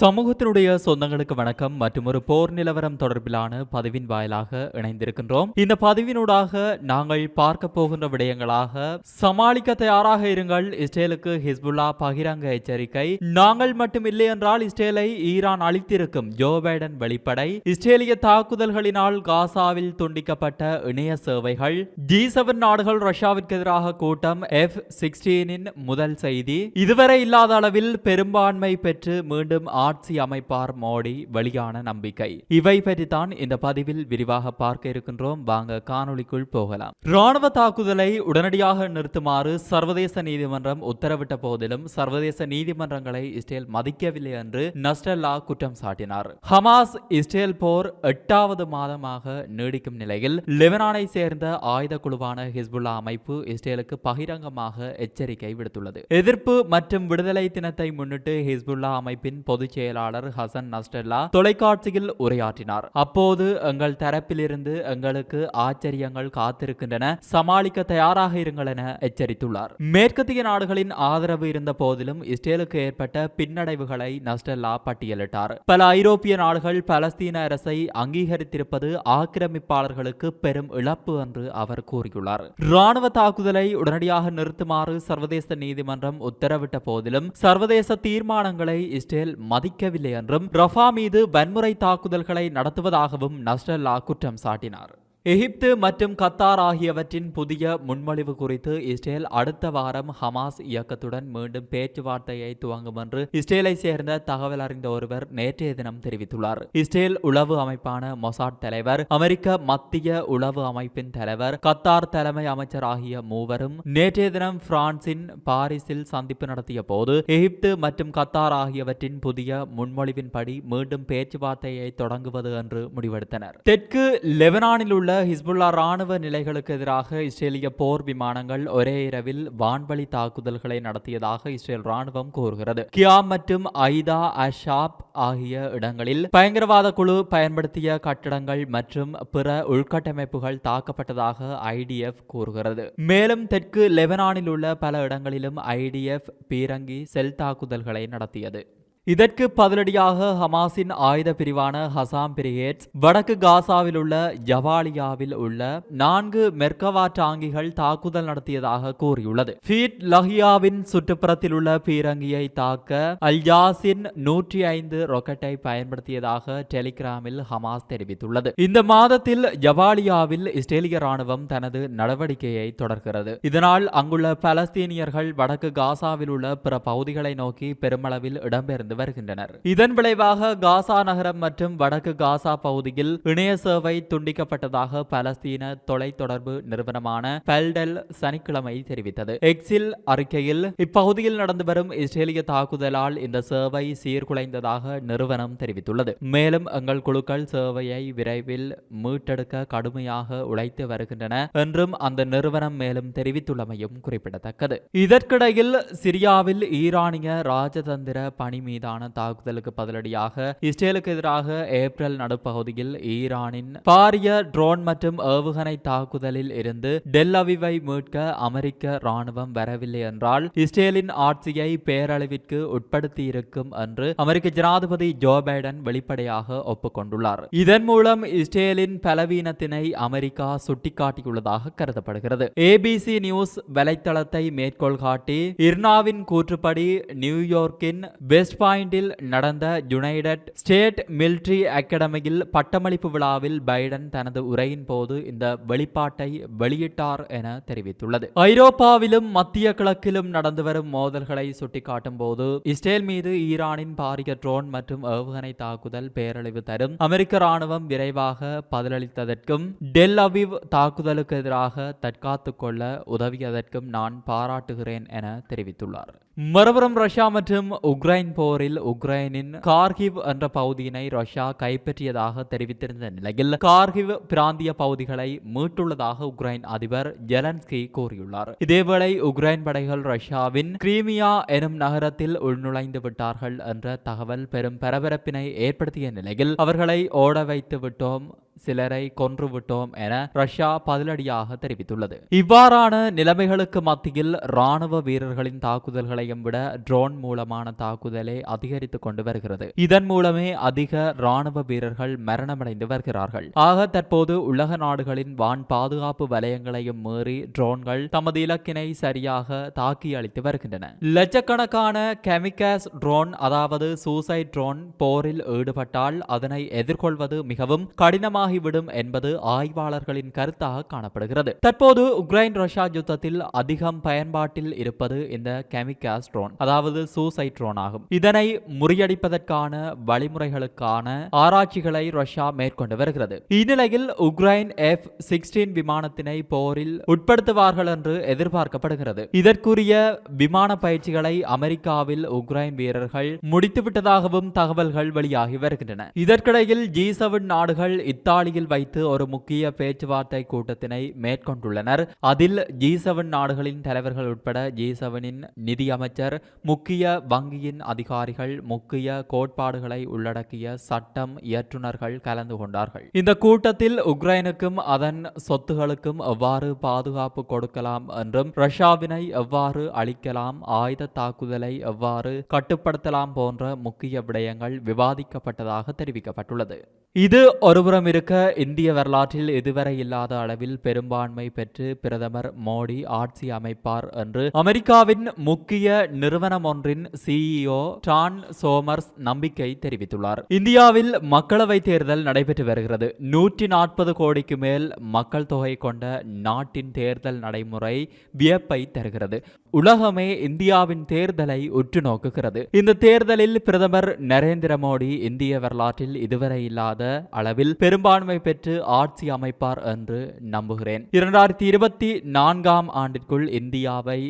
சமூகத்தினுடைய சொந்தங்களுக்கு வணக்கம். மற்றும் ஒரு போர் நிலவரம் தொடர்பிலான பதிவின் வாயிலாக இணைந்திருக்கின்றோம். இந்த பதிவினூடாக நாங்கள் பார்க்க போகின்ற விடயங்களாக சமாளிக்க தயாராக இருங்கள். இஸ்ரேலுக்கு ஹிஸ்புல்லா பகிரங்க எச்சரிக்கை. நாங்கள் மட்டும் இல்லை என்றால் இஸ்ரேலை ஈரான் அழித்திருக்கும். ஜோ பைடன் வெளிப்படை. இஸ்ரேலிய தாக்குதல்களினால் காசாவில் துண்டிக்கப்பட்ட இணைய சேவைகள். ஜி செவன் நாடுகள் ரஷ்யாவிற்கு எதிராக கூட்டம். எஃப் சிக்ஸ்டீனின் முதல் செய்தி. இதுவரை இல்லாத அளவில் பெரும்பான்மை பெற்று மீண்டும் ஆட்சி அமைப்பார் மோடி வெளியான நம்பிக்கை. இவை பற்றித்தான் இந்த பதிவில் விரிவாக பார்க்க இருக்கின்றோம். வாங்க காணொளிக்குள் போகலாம். ராணுவ தாக்குதலை உடனடியாக நிறுத்துமாறு சர்வதேச நீதிமன்றம் உத்தரவிட்ட போதிலும் சர்வதேச நீதிமன்றங்களை இஸ்ரேல் மதிக்கவில்லை என்று நஸ்டல்லா குற்றம் சாட்டினார். ஹமாஸ் இஸ்ரேல் போர் எட்டாவது மாதமாக நீடிக்கும் நிலையில் லெபனானை சேர்ந்த ஆயுத குழுவான ஹிஸ்புல்லா அமைப்பு இஸ்ரேலுக்கு பகிரங்கமாக எச்சரிக்கை விடுத்துள்ளது. எதிர்ப்பு மற்றும் விடுதலை தினத்தை முன்னிட்டு ஹிஸ்புல்லா அமைப்பின் பொதுச் செயலாளர் ஹசன் நஸ்டெல்லா தொலைக்காட்சியில் உரையாற்றினார். அப்போது எங்கள் தரப்பிலிருந்து எங்களுக்கு ஆச்சரியங்கள் காத்திருக்கின்றன சமாளிக்க தயாராக இருங்கள் என எச்சரித்துள்ளார். மேற்கத்திய நாடுகளின் ஆதரவு இருந்த போதிலும் இஸ்ரேலுக்கு ஏற்பட்ட பின்னடைவுகளை நஸ்டெல்லா பட்டியலிட்டார். பல ஐரோப்பிய நாடுகள் பலஸ்தீன அரசை அங்கீகரித்திருப்பது ஆக்கிரமிப்பாளர்களுக்கு பெரும் இழப்பு என்று அவர் கூறியுள்ளார். ராணுவ தாக்குதலை உடனடியாக நிறுத்துமாறு சர்வதேச நீதிமன்றம் உத்தரவிட்ட போதிலும் சர்வதேச தீர்மானங்களை இஸ்ரேல் மதிக்கவில்லை என்றும் ரஃபா மீது வன்முறை தாக்குதல்களை நடத்துவதாகவும் நஸ்ரல்லா குற்றம் சாட்டினார். எகிப்து மற்றும் கத்தார் ஆகியவற்றின் புதிய முன்மொழிவு குறித்து இஸ்ரேல் அடுத்த வாரம் ஹமாஸ் இயக்கத்துடன் மீண்டும் பேச்சுவார்த்தையை துவங்கும் என்று இஸ்ரேலை சேர்ந்த தகவல் அறிந்த ஒருவர் நேற்றைய தினம் தெரிவித்துள்ளார் இஸ்ரேல் உளவு அமைப்பான மொசாட் தலைவர் அமெரிக்க மத்திய உளவு அமைப்பின் தலைவர் கத்தார் தலைமை அமைச்சர் ஆகிய மூவரும் நேற்றைய தினம் பிரான்சின் பாரிஸில் சந்திப்பு நடத்திய போது எகிப்து மற்றும் கத்தார் ஆகியவற்றின் புதிய முன்மொழிவின்படி மீண்டும் பேச்சுவார்த்தையை தொடங்குவது என்று முடிவெடுத்தனர் தெற்கு லெபனானில் உள்ள ஹிஸ்புல்லா ராணுவ நிலைகளுக்கு எதிராக இஸ்ரேலிய போர் விமானங்கள் ஒரே இரவில் வான்வழி தாக்குதல்களை நடத்தியதாக இஸ்ரேல் ராணுவம் கூறுகிறது. கியாம் மற்றும் ஐதா அஷாப் ஆகிய இடங்களில் பயங்கரவாத குழு பயன்படுத்திய கட்டடங்கள் மற்றும் பிற உள்கட்டமைப்புகள் தாக்கப்பட்டதாக ஐடிஎஃப் கூறுகிறது. மேலும் தெற்கு லெபனானில் உள்ள பல இடங்களிலும் ஐடிஎஃப் பீரங்கி செல் தாக்குதல்களை நடத்தியது. இதற்கு பதிலடியாக ஹமாஸின் ஆயுத பிரிவான ஹசாம் பிரிகேட்ஸ் வடக்கு காசாவில் உள்ள ஜவாலியாவில் உள்ள நான்கு மெர்கவா டாங்கிகள் தாக்குதல் நடத்தியதாக கூறியுள்ளது. ஃபீட் லஹியாவின் சுற்றுப்புறத்தில் உள்ள பீரங்கியை தாக்க அல்ஜாஸின் நூற்றி ஐந்து ராக்கெட்டை பயன்படுத்தியதாக டெலிகிராமில் ஹமாஸ் தெரிவித்துள்ளது. இந்த மாதத்தில் ஜவாலியாவில் இஸ்ரேலிய ராணுவம் தனது நடவடிக்கையை தொடர்கிறது. இதனால் அங்குள்ள பலஸ்தீனியர்கள் வடக்கு காசாவில் உள்ள பிற பகுதிகளை நோக்கி பெருமளவில் இடம்பெயர்ந்து வருகின்றனர். இதன் விளைவாக காசா நகரம் மற்றும் வடக்கு காசா பகுதியில் இணைய சேவை துண்டிக்கப்பட்டதாக பலஸ்தீன தொலைத்தொடர்பு நிறுவனமான பெல்டெல் சனிக்கிழமை தெரிவித்தது. எக்ஸில் அறிக்கையில் இப்பகுதியில் நடந்து வரும் இஸ்ரேலிய தாக்குதலால் இந்த சேவை சீர்குலைந்ததாக நிறுவனம் தெரிவித்துள்ளது. மேலும் எங்கள் குழுக்கள் சேவையை விரைவில் மீட்டெடுக்க கடுமையாக உழைத்து வருகின்றன என்றும் அந்த நிறுவனம் மேலும் தெரிவித்துள்ளமையும் குறிப்பிடத்தக்கது. இதற்கிடையில் சிரியாவில் ஈரானிய ராஜதந்திர பணி மீதான தாக்குதலுக்கு பதிலடியாக இஸ்ரேலுக்கு எதிராக ஏப்ரல் நடுப்பகுதியில் ஈரானின் பாரிய ட்ரோன் மற்றும் ஏவுகணை தாக்குதலில் இருந்து டெல்லவிவை மீட்க அமெரிக்க ராணுவம் வரவில்லை என்றால் இஸ்ரேலின் ஆட்சியை பேரளவிற்கு உட்படுத்தி இருக்கும் என்று அமெரிக்க ஜனாதிபதி ஜோ பைடன் வெளிப்படையாக ஒப்புக்கொண்டுள்ளார். இதன் மூலம் இஸ்ரேலின் பலவீனத்தினை அமெரிக்கா சுட்டிக்காட்டியுள்ளதாக கருதப்படுகிறது. ஏபிசி நியூஸ் வலைத்தளத்தை மேற்கோள் காட்டி இர்னாவின் கூற்றுப்படி நியூயார்க்கின் வெஸ்ட் பாயிண்டில் நடந்த யுனைடெட் ஸ்டேட் மிலிட்ரி அகாடமியில் பட்டமளிப்பு விழாவில் பைடன் தனது உரையின் போது இந்த வெளிப்பாட்டை வெளியிட்டார் என தெரிவித்துள்ளது ஐரோப்பாவிலும் மத்திய கிழக்கிலும் நடந்து வரும் மோதல்களை சுட்டிக்காட்டும் போது இஸ்ரேல் மீது ஈரானின் பாரிய ட்ரோன் மற்றும் ஏவுகணை தாக்குதல் பேரழிவு தரும் அமெரிக்க ராணுவம் விரைவாக பதிலளித்ததற்கும் டெல் அவிவ் தாக்குதலுக்கு எதிராக தற்காத்துக் கொள்ள உதவியதற்கும் நான் பாராட்டுகிறேன் என தெரிவித்துள்ளார் மறுபுறம் ரஷ்யா மற்றும் உக்ரைன் போரில் உக்ரைனின் கார்கிவ் என்ற பகுதியினை ரஷ்யா கைப்பற்றியதாக தெரிவித்திருந்த நிலையில் கார்கிவ் பிராந்திய பகுதிகளை மீட்டுள்ளதாக உக்ரைன் அதிபர் ஜெலன்ஸ்கி கூறியுள்ளார். இதேவேளை உக்ரைன் படைகள் ரஷ்யாவின் கிரீமியா எனும் நகரத்தில் உள்நுழைந்து விட்டார்கள் என்ற தகவல் பெரும் பரபரப்பினை ஏற்படுத்திய நிலையில் அவர்களை ஓட வைத்து விட்டோம். சிலரை கொன்றுவிட்டோம் என ரஷ்யா பதிலடியாக தெரிவித்துள்ளது. இவ்வாறான நிலைமைகளுக்கு மத்தியில் ராணுவ வீரர்களின் தாக்குதல்களையும் விட ட்ரோன் மூலமான தாக்குதலை அதிகரித்துக் கொண்டு வருகிறது. இதன் மூலமே அதிக ராணுவ வீரர்கள் மரணமடைந்து வருகிறார்கள். ஆக தற்போது உலக நாடுகளின் வான் பாதுகாப்பு வலயங்களையும் மீறி ட்ரோன்கள் தமது இலக்கினை சரியாக தாக்கி அளித்து வருகின்றன. லட்சக்கணக்கான கெமிகாஸ் ட்ரோன் அதாவது சூசைட் ட்ரோன் போரில் ஈடுபட்டால் அதனை எதிர்கொள்வது மிகவும் கடினமாக கடினமாகிவிடும் என்பது ஆய்வாளர்களின் கருத்தாக காணப்படுகிறது. தற்போது உக்ரைன் ரஷ்யா யுத்தத்தில் அதிகம் பயன்பாட்டில் இருப்பது இந்த கெமிகாஸ் ட்ரோன் அதாவது சூசைட் ட்ரோன் ஆகும். இதனை முறியடிப்பதற்கான வழிமுறைகளுக்கான ஆராய்ச்சிகளை ரஷ்யா மேற்கொண்டு வருகிறது. இந்நிலையில் உக்ரைன் எஃப் சிக்ஸ்டீன் விமானத்தினை போரில் உட்படுத்துவார்கள் என்று எதிர்பார்க்கப்படுகிறது. இதற்குரிய விமான பயிற்சிகளை அமெரிக்காவில் உக்ரைன் வீரர்கள் முடித்துவிட்டதாகவும் தகவல்கள் வெளியாகி வருகின்றன. இதற்கிடையில் ஜி செவன் நாடுகள் இத்தாலியில் வைத்து ஒரு முக்கிய பேச்சுவார்த்தை கூட்டத்தினை மேற்கொண்டுள்ளனர். அதில் ஜி செவன் நாடுகளின் தலைவர்கள் உட்பட ஜி செவனின் நிதி அமைச்சர் முக்கிய வங்கியின் அதிகாரிகள் முக்கிய கோட்பாடுகளை உள்ளடக்கிய சட்டம் இயற்றுநர்கள் கலந்து கொண்டார்கள். இந்த கூட்டத்தில் உக்ரைனுக்கும் அதன் சொத்துகளுக்கும் எவ்வாறு பாதுகாப்பு கொடுக்கலாம் என்றும் ரஷ்யாவினை எவ்வாறு அழிக்கலாம் ஆயுத தாக்குதலை எவ்வாறு கட்டுப்படுத்தலாம் போன்ற முக்கிய விடயங்கள் விவாதிக்கப்பட்டதாக தெரிவிக்கப்பட்டுள்ளது. இது ஒருபுறம் இருக்க இந்திய வரலாற்றில் இதுவரை இல்லாத அளவில் பெரும்பான்மை பெற்று பிரதமர் மோடி ஆட்சி அமைப்பார் என்று அமெரிக்காவின் முக்கிய நிறுவனம் ஒன்றின் சிஇஓ டான் சோமர்ஸ் நம்பிக்கை தெரிவித்துள்ளார். இந்தியாவில் மக்களவை தேர்தல் நடைபெற்று வருகிறது. நூற்றி நாற்பது கோடிக்கு மேல் மக்கள் தொகை கொண்ட நாட்டின் தேர்தல் நடைமுறை வியப்பை தருகிறது. உலகமே இந்தியாவின் தேர்தலை உற்று நோக்குகிறது. இந்த தேர்தலில் பிரதமர் நரேந்திர மோடி இந்திய வரலாற்றில் இதுவரை இல்லாத அளவில் பெரும்பான்மை பெற்று ஆட்சி அமைப்பார் என்று நம்புகிறேன். இரண்டாயிரத்தி இருபத்தி நான்காம் ஆண்டிற்குள் இந்தியாவை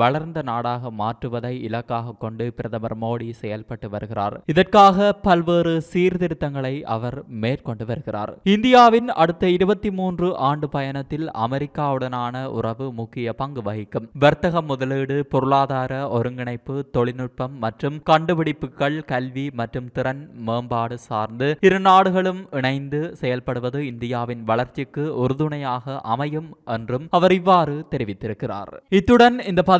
வளர்ந்த நாடாக மாற்றுவதை இலக்காக கொண்டு பிரதமர் மோடி செயல்பட்டு வருகிறார். இதற்காக பல்வேறு சீர்திருத்தங்களை அவர் மேற்கொண்டு வருகிறார். இந்தியாவின் அடுத்த இருபத்தி மூன்று ஆண்டு பயணத்தில் அமெரிக்காவுடனான உறவு முக்கிய பங்கு வகிக்கும். வர்த்தக முதலீடு பொருளாதார ஒருங்கிணைப்பு தொழில்நுட்பம் மற்றும் கண்டுபிடிப்புகள் கல்வி மற்றும் திறன் மேம்பாடு சார்ந்து இரு நாடுகளும் இணைந்து செயல்படுவது இந்தியாவின் வளர்ச்சிக்கு உறுதுணையாக அமையும் என்றும் அவர் இவ்வாறு தெரிவித்திருக்கிறார். இத்துடன் இந்த